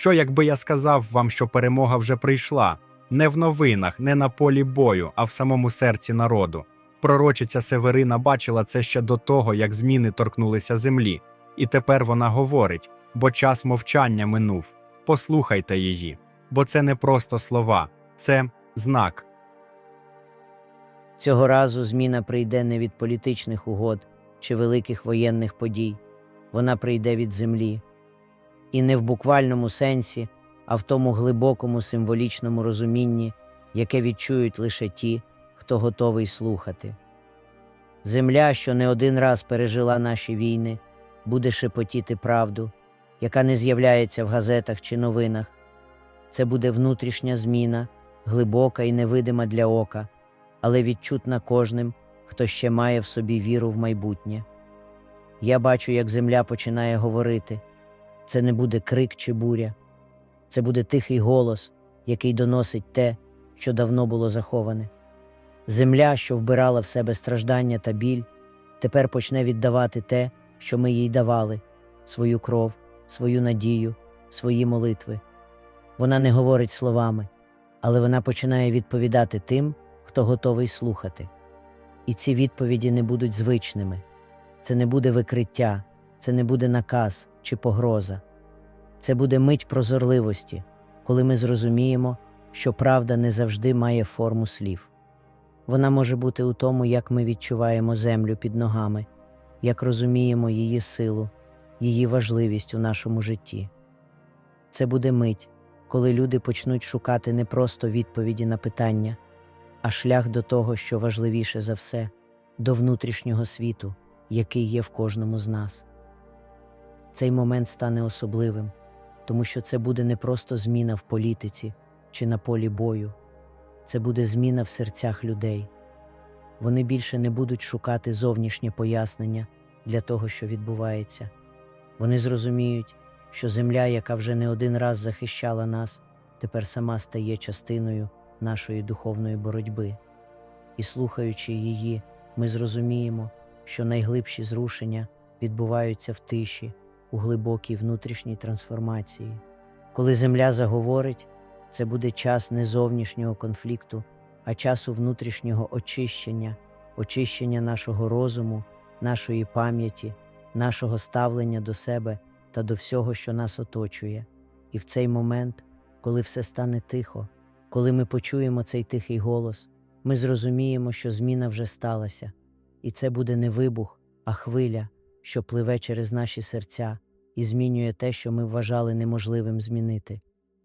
Що якби я сказав вам, що перемога вже прийшла? Не в новинах, не на полі бою, а в самому серці народу. Пророчиця Северина бачила це ще до того, як зміни торкнулися землі. І тепер вона говорить, бо час мовчання минув. Послухайте її, бо це не просто слова, це знак. Цього разу зміна прийде не від політичних угод чи великих воєнних подій, вона прийде від землі. І не в буквальному сенсі, а в тому глибокому символічному розумінні, яке відчують лише ті, хто готовий слухати. Земля, що не один раз пережила наші війни, буде шепотіти правду, яка не з'являється в газетах чи новинах. Це буде внутрішня зміна, глибока і невидима для ока, але відчутна кожним, хто ще має в собі віру в майбутнє. Я бачу, як земля починає говорити. Це не буде крик чи буря, це буде тихий голос, який доносить те, що давно було заховане. Земля, що вбирала в себе страждання та біль, тепер почне віддавати те, що ми їй давали свою кров, свою надію, свої молитви. Вона не говорить словами, але вона починає відповідати тим, хто готовий слухати. І ці відповіді не будуть звичними. Це не буде викриття, це не буде наказ чи погроза. Це буде мить прозорливості, коли ми зрозуміємо, що правда не завжди має форму слів. Вона може бути у тому, як ми відчуваємо землю під ногами, як розуміємо її силу, її важливість у нашому житті. Це буде мить, коли люди почнуть шукати не просто відповіді на питання, а шлях до того, що важливіше за все, до внутрішнього світу, який є в кожному з нас. Цей момент стане особливим, тому що це буде не просто зміна в політиці чи на полі бою, це буде зміна в серцях людей. Вони більше не будуть шукати зовнішнє пояснення для того, що відбувається. Вони зрозуміють, що земля, яка вже не один раз захищала нас, тепер сама стає частиною нашої духовної боротьби. І слухаючи її, ми зрозуміємо, що найглибші зрушення відбуваються в тиші, у глибокій внутрішній трансформації. Коли земля заговорить, це буде час не зовнішнього конфлікту, а часу внутрішнього очищення, очищення нашого розуму, нашої пам'яті, нашого ставлення до себе та до всього, що нас оточує. І в цей момент, коли все стане тихо, коли ми почуємо цей тихий голос, ми зрозуміємо, що зміна вже сталася, і це буде не вибух, а хвиля, що пливе через наші серця і змінює те, що ми вважали неможливим змінити.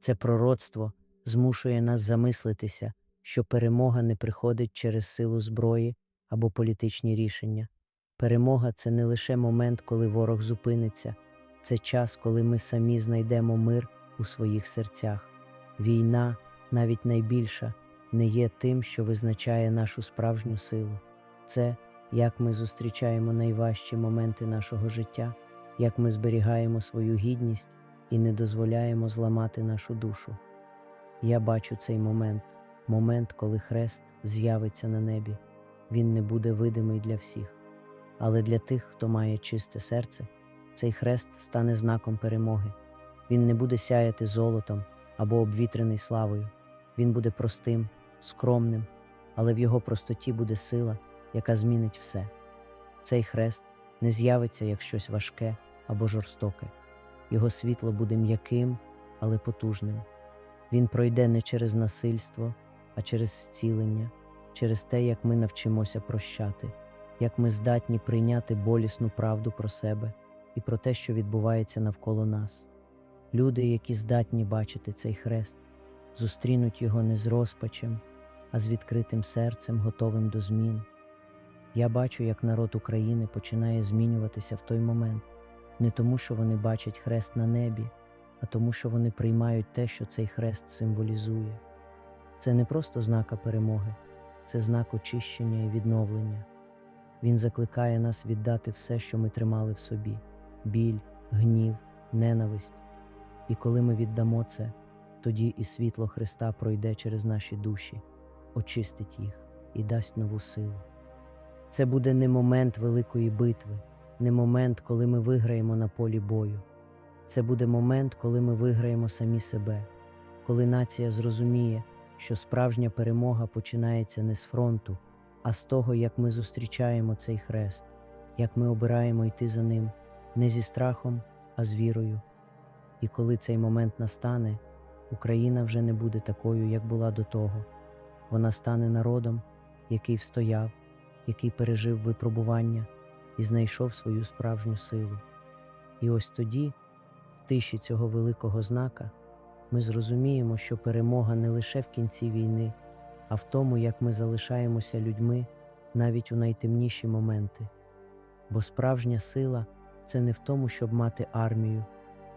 Це пророцтво змушує нас замислитися, що перемога не приходить через силу зброї або політичні рішення. Перемога це не лише момент, коли ворог зупиниться, це час, коли ми самі знайдемо мир у своїх серцях. Війна, навіть найбільша, не є тим, що визначає нашу справжню силу. Це як ми зустрічаємо найважчі моменти нашого життя, як ми зберігаємо свою гідність і не дозволяємо зламати нашу душу. Я бачу цей момент, момент, коли хрест з'явиться на небі. Він не буде видимий для всіх. Але для тих, хто має чисте серце, цей хрест стане знаком перемоги. Він не буде сяяти золотом або обвітрений славою. Він буде простим, скромним, але в його простоті буде сила, яка змінить все. Цей хрест не з'явиться як щось важке або жорстоке. Його світло буде м'яким, але потужним. Він пройде не через насильство, а через зцілення, через те, як ми навчимося прощати, як ми здатні прийняти болісну правду про себе і про те, що відбувається навколо нас. Люди, які здатні бачити цей хрест, зустрінуть його не з розпачем, а з відкритим серцем, готовим до змін. Я бачу, як народ України починає змінюватися в той момент, не тому, що вони бачать хрест на небі, а тому, що вони приймають те, що цей хрест символізує. Це не просто знака перемоги, це знак очищення і відновлення. Він закликає нас віддати все, що ми тримали в собі: біль, гнів, ненависть. І коли ми віддамо це, тоді і світло Христа пройде через наші душі, очистить їх і дасть нову силу. Це буде не момент великої битви, не момент, коли ми виграємо на полі бою. Це буде момент, коли ми виграємо самі себе, коли нація зрозуміє, що справжня перемога починається не з фронту, а з того, як ми зустрічаємо цей хрест, як ми обираємо йти за ним не зі страхом, а з вірою. І коли цей момент настане, Україна вже не буде такою, як була до того. Вона стане народом, який встояв, який пережив випробування і знайшов свою справжню силу. І ось тоді, в тиші цього великого знака, ми зрозуміємо, що перемога не лише в кінці війни, а в тому, як ми залишаємося людьми навіть у найтемніші моменти. Бо справжня сила це не в тому, щоб мати армію,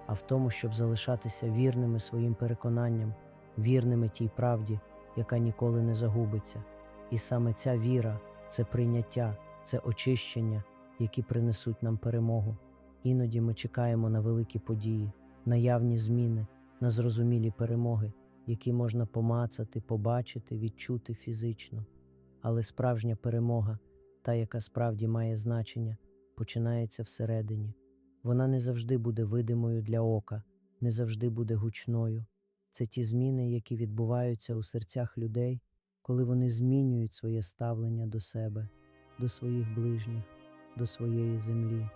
а в тому, щоб залишатися вірними своїм переконанням, вірними тій правді, яка ніколи не загубиться. І саме ця віра це прийняття, це очищення, які принесуть нам перемогу. Іноді ми чекаємо на великі події, на явні зміни, на зрозумілі перемоги, які можна помацати, побачити, відчути фізично. Але справжня перемога, та, яка справді має значення, починається всередині. Вона не завжди буде видимою для ока, не завжди буде гучною. Це ті зміни, які відбуваються у серцях людей, коли вони змінюють своє ставлення до себе, до своїх ближніх, до своєї землі.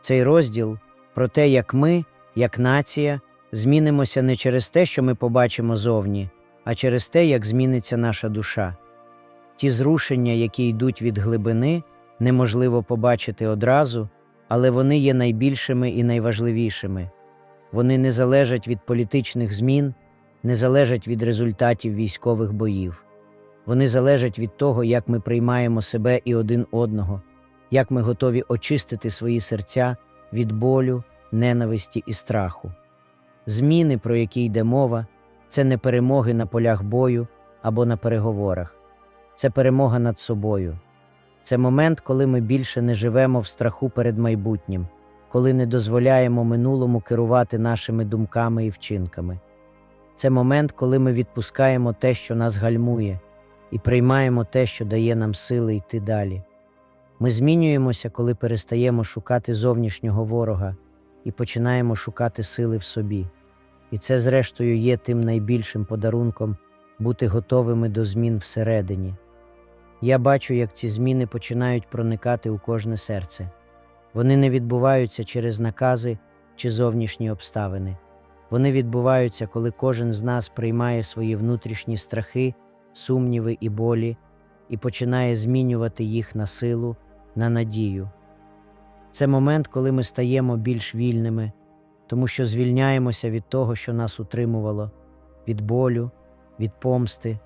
Цей розділ про те, як ми, як нація, змінимося не через те, що ми побачимо зовні, а через те, як зміниться наша душа. Ті зрушення, які йдуть від глибини, неможливо побачити одразу, але вони є найбільшими і найважливішими. Вони не залежать від політичних змін, не залежать від результатів військових боїв. Вони залежать від того, як ми приймаємо себе і один одного, як ми готові очистити свої серця від болю, ненависті і страху. Зміни, про які йде мова, це не перемоги на полях бою або на переговорах, це перемога над собою. Це момент, коли ми більше не живемо в страху перед майбутнім, коли не дозволяємо минулому керувати нашими думками і вчинками. Це момент, коли ми відпускаємо те, що нас гальмує, і приймаємо те, що дає нам сили йти далі. Ми змінюємося, коли перестаємо шукати зовнішнього ворога і починаємо шукати сили в собі. І це, зрештою, є тим найбільшим подарунком бути готовими до змін всередині. Я бачу, як ці зміни починають проникати у кожне серце. Вони не відбуваються через накази чи зовнішні обставини. Вони відбуваються, коли кожен з нас приймає свої внутрішні страхи, сумніви і болі і починає змінювати їх на силу, на надію. Це момент, коли ми стаємо більш вільними, тому що звільняємося від того, що нас утримувало, від болю, від помсти,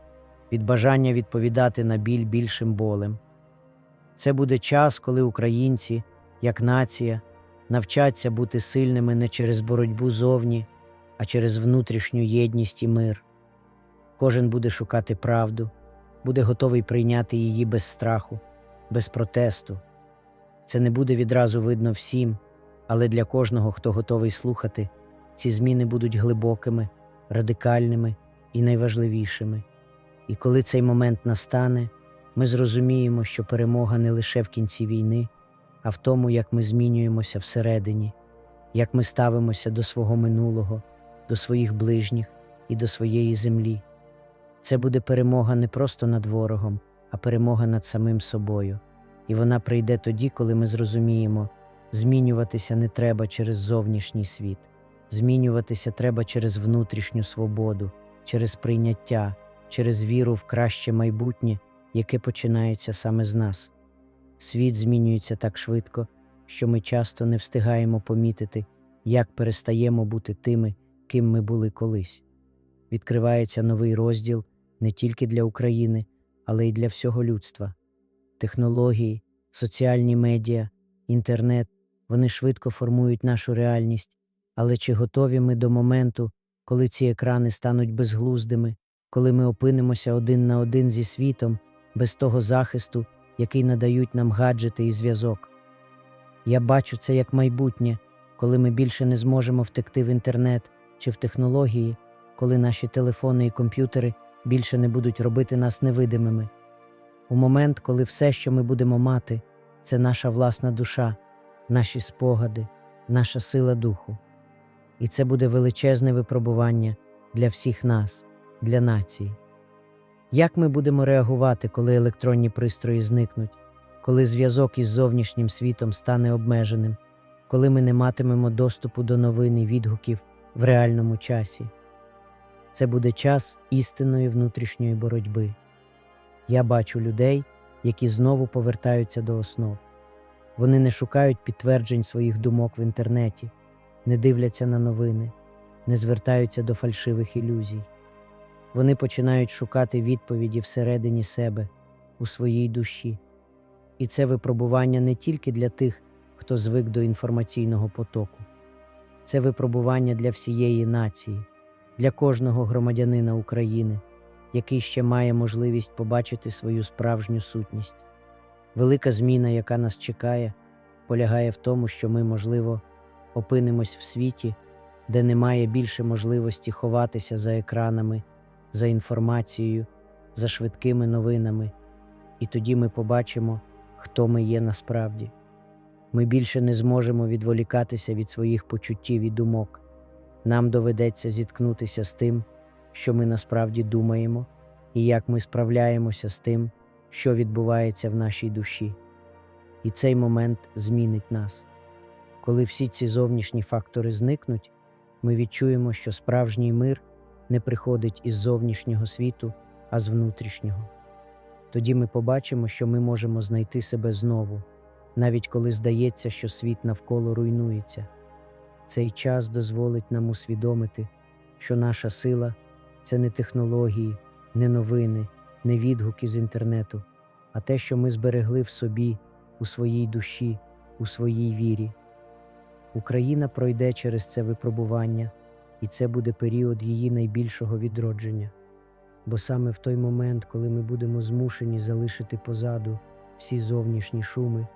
від бажання відповідати на біль більшим болем. Це буде час, коли українці, як нація, навчаться бути сильними не через боротьбу зовні, а через внутрішню єдність і мир. Кожен буде шукати правду, буде готовий прийняти її без страху, без протесту. Це не буде відразу видно всім, але для кожного, хто готовий слухати, ці зміни будуть глибокими, радикальними і найважливішими. І коли цей момент настане, ми зрозуміємо, що перемога не лише в кінці війни, а в тому, як ми змінюємося всередині, як ми ставимося до свого минулого, до своїх ближніх і до своєї землі. Це буде перемога не просто над ворогом, а перемога над самим собою. І вона прийде тоді, коли ми зрозуміємо, змінюватися не треба через зовнішній світ, змінюватися треба через внутрішню свободу, через прийняття, через віру в краще майбутнє, яке починається саме з нас. Світ змінюється так швидко, що ми часто не встигаємо помітити, як перестаємо бути тими, ким ми були колись. Відкривається новий розділ не тільки для України, але й для всього людства. Технології, соціальні медіа, інтернет вони швидко формують нашу реальність, але чи готові ми до моменту, коли ці екрани стануть безглуздими, коли ми опинимося один на один зі світом, без того захисту, який надають нам гаджети і зв'язок? Я бачу це як майбутнє, коли ми більше не зможемо втекти в інтернет чи в технології, коли наші телефони і комп'ютери більше не будуть робити нас невидимими. У момент, коли все, що ми будемо мати, це наша власна душа, наші спогади, наша сила духу. І це буде величезне випробування для всіх нас, для нації. Як ми будемо реагувати, коли електронні пристрої зникнуть, коли зв'язок із зовнішнім світом стане обмеженим, коли ми не матимемо доступу до новин і відгуків в реальному часі? Це буде час істинної внутрішньої боротьби. Я бачу людей, які знову повертаються до основ. Вони не шукають підтверджень своїх думок в інтернеті, не дивляться на новини, не звертаються до фальшивих ілюзій. Вони починають шукати відповіді всередині себе, у своїй душі. І це випробування не тільки для тих, хто звик до інформаційного потоку, це випробування для всієї нації, для кожного громадянина України, який ще має можливість побачити свою справжню сутність. Велика зміна, яка нас чекає, полягає в тому, що ми, можливо, опинимось в світі, де немає більше можливості ховатися за екранами, за інформацією, за швидкими новинами, і тоді ми побачимо, хто ми є насправді. Ми більше не зможемо відволікатися від своїх почуттів і думок. Нам доведеться зіткнутися з тим, що ми насправді думаємо, і як ми справляємося з тим, що відбувається в нашій душі. І цей момент змінить нас. Коли всі ці зовнішні фактори зникнуть, ми відчуємо, що справжній мир не приходить із зовнішнього світу, а з внутрішнього. Тоді ми побачимо, що ми можемо знайти себе знову, навіть коли здається, що світ навколо руйнується. Цей час дозволить нам усвідомити, що наша сила це не технології, не новини, не відгуки з інтернету, а те, що ми зберегли в собі, у своїй душі, у своїй вірі. Україна пройде через це випробування, і це буде період її найбільшого відродження. Бо саме в той момент, коли ми будемо змушені залишити позаду всі зовнішні шуми,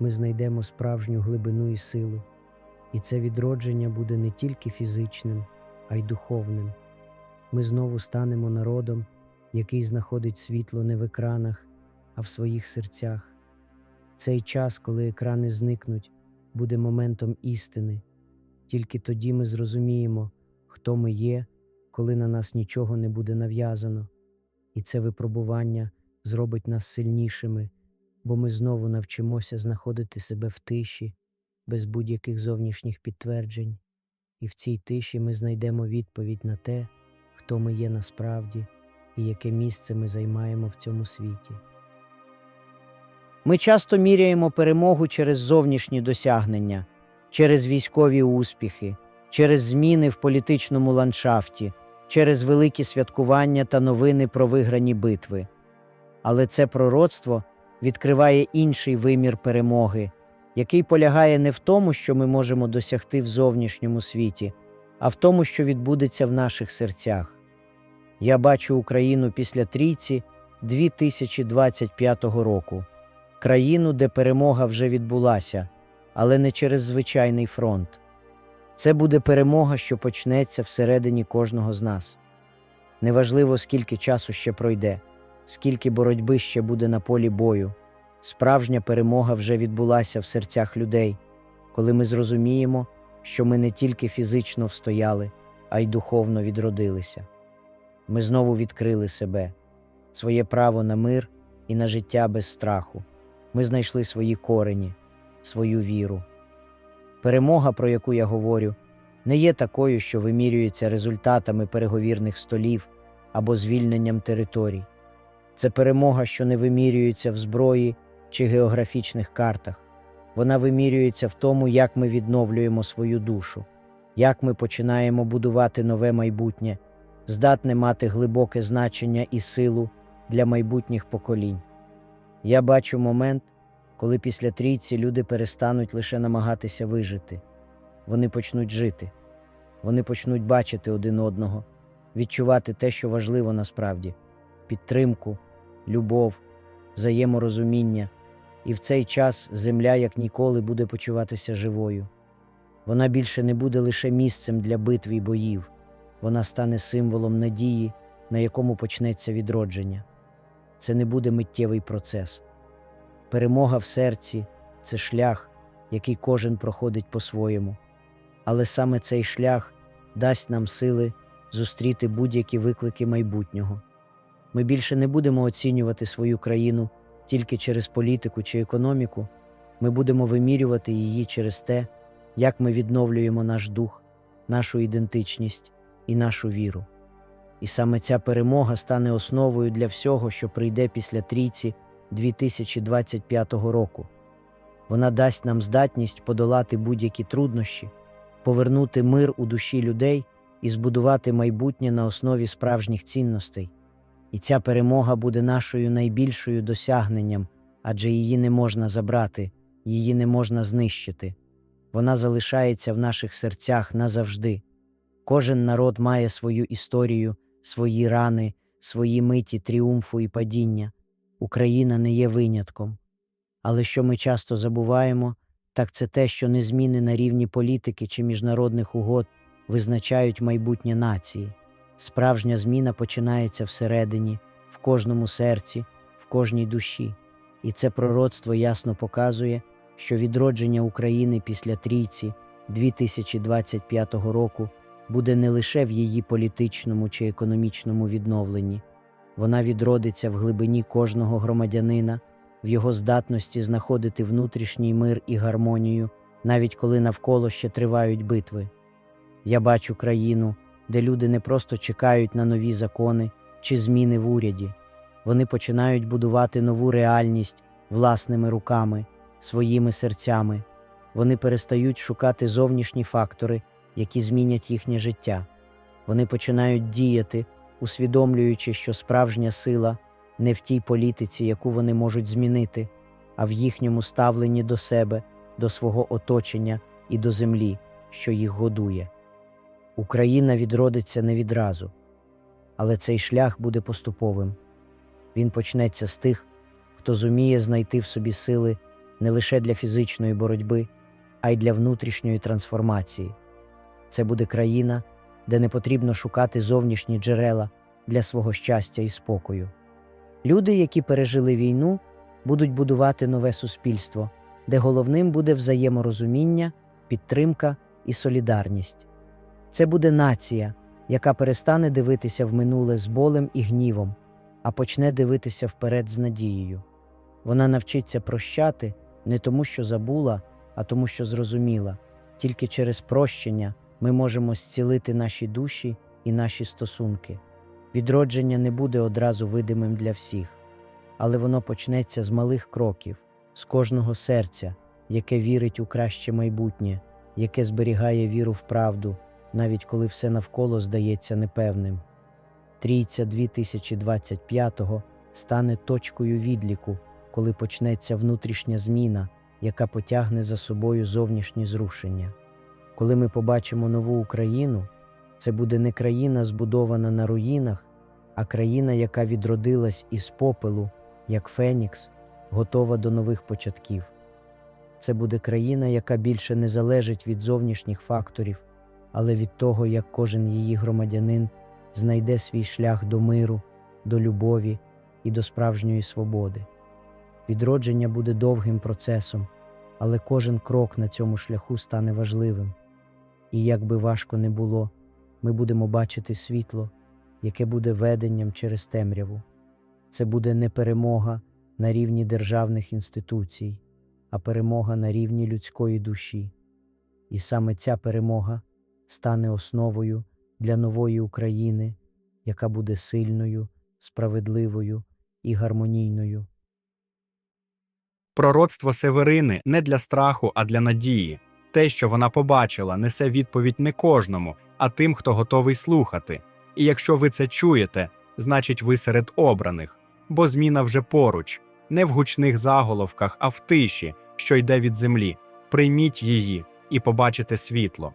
ми знайдемо справжню глибину і силу. І це відродження буде не тільки фізичним, а й духовним. Ми знову станемо народом, який знаходить світло не в екранах, а в своїх серцях. Цей час, коли екрани зникнуть, буде моментом істини. Тільки тоді ми зрозуміємо, хто ми є, коли на нас нічого не буде нав'язано, і це випробування зробить нас сильнішими, бо ми знову навчимося знаходити себе в тиші, без будь-яких зовнішніх підтверджень, і в цій тиші ми знайдемо відповідь на те, хто ми є насправді і яке місце ми займаємо в цьому світі. Ми часто міряємо перемогу через зовнішні досягнення, через військові успіхи, через зміни в політичному ландшафті, через великі святкування та новини про виграні битви. Але це пророцтво відкриває інший вимір перемоги, який полягає не в тому, що ми можемо досягти в зовнішньому світі, а в тому, що відбудеться в наших серцях. Я бачу Україну після трійці 2025 року, країну, де перемога вже відбулася, але не через звичайний фронт. Це буде перемога, що почнеться всередині кожного з нас. Неважливо, скільки часу ще пройде, скільки боротьби ще буде на полі бою. Справжня перемога вже відбулася в серцях людей, коли ми зрозуміємо, що ми не тільки фізично встояли, а й духовно відродилися. Ми знову відкрили себе, своє право на мир і на життя без страху. Ми знайшли свої корені, свою віру. Перемога, про яку я говорю, не є такою, що вимірюється результатами переговірних столів або звільненням територій. Це перемога, що не вимірюється в зброї чи географічних картах. Вона вимірюється в тому, як ми відновлюємо свою душу, як ми починаємо будувати нове майбутнє, здатне мати глибоке значення і силу для майбутніх поколінь. Я бачу момент, коли після трійці люди перестануть лише намагатися вижити. Вони почнуть жити, вони почнуть бачити один одного, відчувати те, що важливо насправді підтримку, любов, взаєморозуміння, і в цей час земля як ніколи буде почуватися живою. Вона більше не буде лише місцем для битв і боїв, вона стане символом надії, на якому почнеться відродження. Це не буде миттєвий процес. Перемога в серці це шлях, який кожен проходить по-своєму. Але саме цей шлях дасть нам сили зустріти будь-які виклики майбутнього. Ми більше не будемо оцінювати свою країну тільки через політику чи економіку, ми будемо вимірювати її через те, як ми відновлюємо наш дух, нашу ідентичність і нашу віру. І саме ця перемога стане основою для всього, що прийде після трійці 2025 року. Вона дасть нам здатність подолати будь-які труднощі, повернути мир у душі людей і збудувати майбутнє на основі справжніх цінностей. І ця перемога буде нашою найбільшою досягненням, адже її не можна забрати, її не можна знищити. Вона залишається в наших серцях назавжди. Кожен народ має свою історію, свої рани, свої миті тріумфу і падіння. Україна не є винятком. Але що ми часто забуваємо, так це те, що не зміни на рівні політики чи міжнародних угод визначають майбутнє нації. Справжня зміна починається всередині, в кожному серці, в кожній душі. І це пророцтво ясно показує, що відродження України після трійці 2025 року буде не лише в її політичному чи економічному відновленні, вона відродиться в глибині кожного громадянина, в його здатності знаходити внутрішній мир і гармонію, навіть коли навколо ще тривають битви. Я бачу країну, де люди не просто чекають на нові закони чи зміни в уряді, вони починають будувати нову реальність власними руками, своїми серцями. Вони перестають шукати зовнішні фактори, які змінять їхнє життя. Вони починають діяти, усвідомлюючи, що справжня сила не в тій політиці, яку вони можуть змінити, а в їхньому ставленні до себе, до свого оточення і до землі, що їх годує. Україна відродиться не відразу, але цей шлях буде поступовим. Він почнеться з тих, хто зуміє знайти в собі сили не лише для фізичної боротьби, а й для внутрішньої трансформації. Це буде країна, де не потрібно шукати зовнішні джерела для свого щастя і спокою. Люди, які пережили війну, будуть будувати нове суспільство, де головним буде взаєморозуміння, підтримка і солідарність. Це буде нація, яка перестане дивитися в минуле з болем і гнівом, а почне дивитися вперед з надією. Вона навчиться прощати не тому, що забула, а тому, що зрозуміла. Тільки через прощення ми можемо зцілити наші душі і наші стосунки. Відродження не буде одразу видимим для всіх, але воно почнеться з малих кроків, з кожного серця, яке вірить у краще майбутнє, яке зберігає віру в правду, навіть коли все навколо здається непевним. Трійця 2025-го стане точкою відліку, коли почнеться внутрішня зміна, яка потягне за собою зовнішні зрушення. Коли ми побачимо нову Україну, це буде не країна, збудована на руїнах, а країна, яка відродилась із попелу, як Фенікс, готова до нових початків. Це буде країна, яка більше не залежить від зовнішніх факторів, але від того, як кожен її громадянин знайде свій шлях до миру, до любові і до справжньої свободи. Відродження буде довгим процесом, але кожен крок на цьому шляху стане важливим. І як би важко не було, ми будемо бачити світло, яке буде веденням через темряву. Це буде не перемога на рівні державних інституцій, а перемога на рівні людської душі. І саме ця перемога стане основою для нової України, яка буде сильною, справедливою і гармонійною. Пророцтво Северини не для страху, а для надії. Те, що вона побачила, несе відповідь не кожному, а тим, хто готовий слухати. І якщо ви це чуєте, значить ви серед обраних, бо зміна вже поруч, не в гучних заголовках, а в тиші, що йде від землі. Прийміть її і побачите світло.